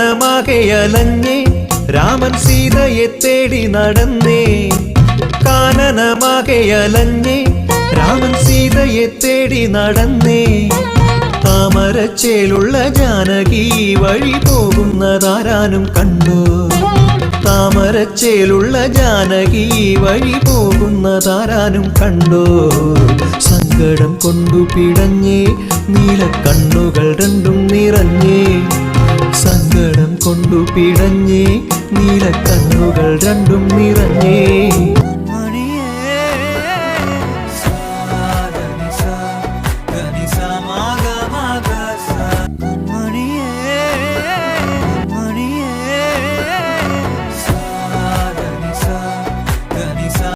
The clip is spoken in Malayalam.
അലഞ്ഞേ രാമൻ സീതയെ തേടി നടന്നേ. കാനനമാകെ അലഞ്ഞേ രാമൻ സീതയെ തേടി നടന്നേ. താമരച്ചേലുള്ള ജാനകി വഴി പോകുന്നതാരാനും കണ്ടു. താമരച്ചേലുള്ള ജാനകി വഴി പോകുന്നതാരാനും കണ്ടോ. സങ്കടം കൊണ്ടു പിടഞ്ഞേ നീലക്കണ്ണുകൾ രണ്ടും നിറഞ്ഞേ. കൊണ്ടു പിടഞ്ഞേ നീലക്കണ്ണുകൾ രണ്ടും നിറഞ്ഞേ.